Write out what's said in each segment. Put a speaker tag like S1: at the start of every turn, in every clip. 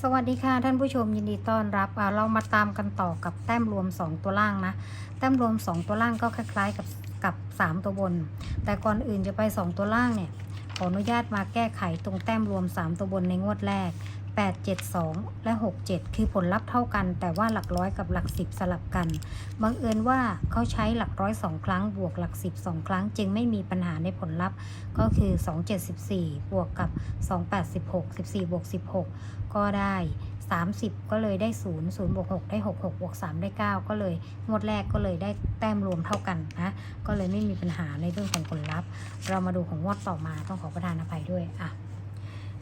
S1: สวัสดีค่ะท่านผู้ชมยินดีต้อนรับเรามาตามกันต่อกับแต้มรวม 2 ตัวล่างนะ แต้มรวม 2 ตัวล่างก็คล้ายๆกับกับ 3 ตัวบน แต่ก่อนอื่นจะไป 2 ตัวล่างเนี่ยขออนุญาตมาแก้ไขตรงแต้มรวม 3 ตัวบนในงวดแรก8 7 2 และ 6 7 คือผลลัพธ์เท่ากัน แต่ว่าหลักร้อยกับหลัก10สลับกัน บังเอิญว่าเขาใช้หลักร้อย2ครั้ง บวกหลัก10 2ครั้ง จึงไม่มีปัญหาในผลลัพธ์ ก็คือ 274บวกกับ 286 14บวก16 ก็ได้ 30 ก็เลยได้ 0 0บวก6ได้ 6 6บวก3ได้ 9 ก็เลย งวดแรกก็เลยได้แต้มรวมเท่ากันนะ ก็เลยไม่มีปัญหาในเรื่องของผลลัพธ์ เรามาดูของงวดต่อมาต้องขอประทานอภัยด้วยอะ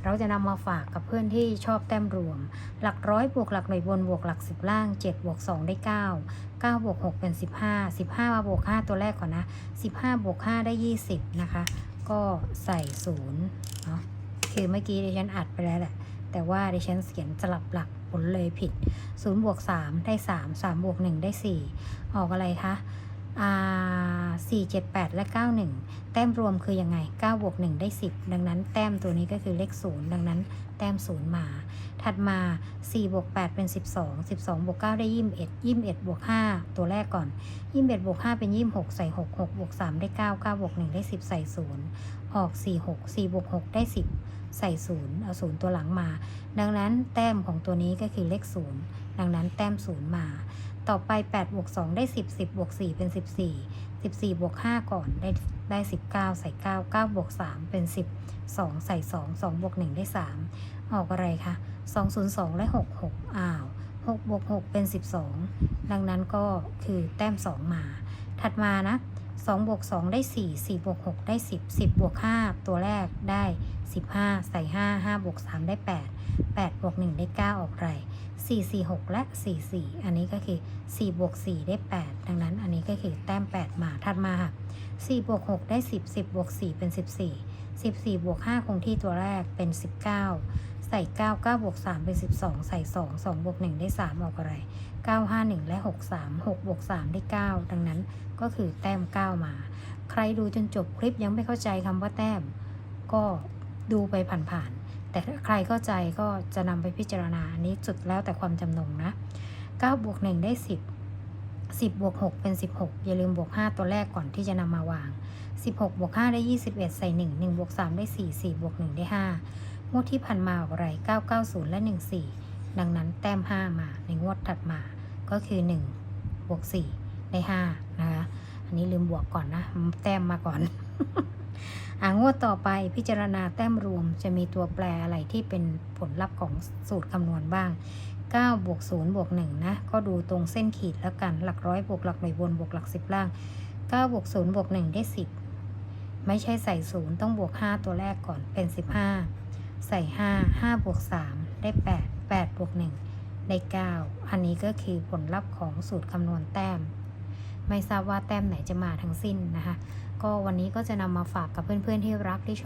S1: เราจะนำมาฝากกับเพื่อนที่ชอบแต้มรวม หลักร้อยบวกหลักหน่วยบนบวกหลัก10ล่าง7บวก2ได้ 9 9บวก6เป็น 15 15มาบวก5ตัวแรกก่อนนะ 15บวก5ได้ 20 นะคะ ก็ใส่0เนาะคือเมื่อกี้ดิฉันอัดไปแล้วแหละ แต่ว่าดิฉันเขียนสลับหลักผลเลยผิด0บวก3ได้ 3 3บวก1ได้ 4 ออกอะไรคะ 4 7 8 และ 91 แต้มรวมคือยังไง9บวก1ได้ 10 ดังนั้นแต้มตัวนี้ก็คือเลข 0 ดังนั้นแต้ม 0 มา ถัดมา4บวก8เป็น 12 12บวก9ได้ 21 21บวก5ตัวแรกก่อน 21บวก5เป็น 26 ใส่ 6 6บวก3ได้9 9บวก1ได้ 10 ใส่ 0 ออก 4 6 4บวก6ได้ 10 ใส่ 0 เอา 0 ตัวหลังมา ดังนั้นแต้มของตัวนี้ก็คือเลข 0 ดังนั้นแต้ม 0 มา ต่อไป8บวก2ได้ 10 10บวก4เป็น 14 14บวก5ก่อนได้ได้19 ใส่ 9 9บวก3เป็น 10 2 ใส่ 2 2บวก1ได้ 3 ออกอะไรคะ202 และ 66 อ้าว6บวก6เป็น 12 ดังนั้นก็คือแต้ม 2 มา ถัดมานะ2บวก2ได้ 4 4บวก6ได้ 10 10บวก5ตัวแรกได้ 15 ใส่ 5 5บวก3ได้ 8 8บวก1ได้ 9 ออกไร4 4 6 และ 4 4 อันนี้ก็คือ 4 บวก 4 ได้ 8 ดังนั้นอันนี้ก็คือแต้ม 8 มาถัดมาค่ะ4บวก 6 ได้ 10 10บวก 4 เป็น 14 14 บวก 5 คงที่ตัวแรกเป็น 19 ใส่ 9 9 บวก 3 เป็น 12 ใส่ 2 2 บวก 1 ได้ 3 ออกอะไร 9 5 1 และ 6 3 6 บวก 3 ได้ 9 ดังนั้นก็คือแต้ม 9 มา ใครดูจนจบคลิปยังไม่เข้าใจคำว่าแต้ม ก็ ดูไปผ่านๆ แต่ถ้าใครเข้าใจก็จะนำไปพิจารณาอันนี้สุดแล้วแต่ความจำนงนะ9บวก1ได้ 10 10บวก6เป็น 16 อย่าลืมบวก 5 ตัวแรกก่อนที่จะนำมาวาง 16บวก5ได้ 21 ใส่ 1 1บวก3ได้ 4 4บวก1ได้ 5 งวดที่ผ่านมาออกอะไร 990 และ 14 ดังนั้นแต้ม 5 มาในงวดถัดมาก็คือ 1 บวก 4 ได้ 5 นะคะ อันนี้ลืมบวกก่อนนะ แต้มมาก่อน งวดต่อไปพิจารณาแต้มรวมจะมีตัวแปรอะไรที่เป็นผลลัพธ์ของสูตรคำนวณบ้าง9บวก0บวก1นะ ก็ดูตรงเส้นขีดแล้วกัน หลักร้อยบวกหลักหน่วยบนบวกหลัก10ล่าง9บวก0บวก1ได้ 10 ไม่ใช่ใส่ 0 ต้องบวก 5 ตัวแรกก่อนเป็น 15 ใส่ 5 5บวก3ได้ 8 8บวก1ได้ 9 อันนี้ก็คือผลลัพธ์ของสูตรคำนวณแต้ม ไม่ทราบว่าแต้มไหนจะมาทั้งสิ้นนะคะ ก็วันนี้ก็จะนำมาฝากกับเพื่อนๆที่รักที่ช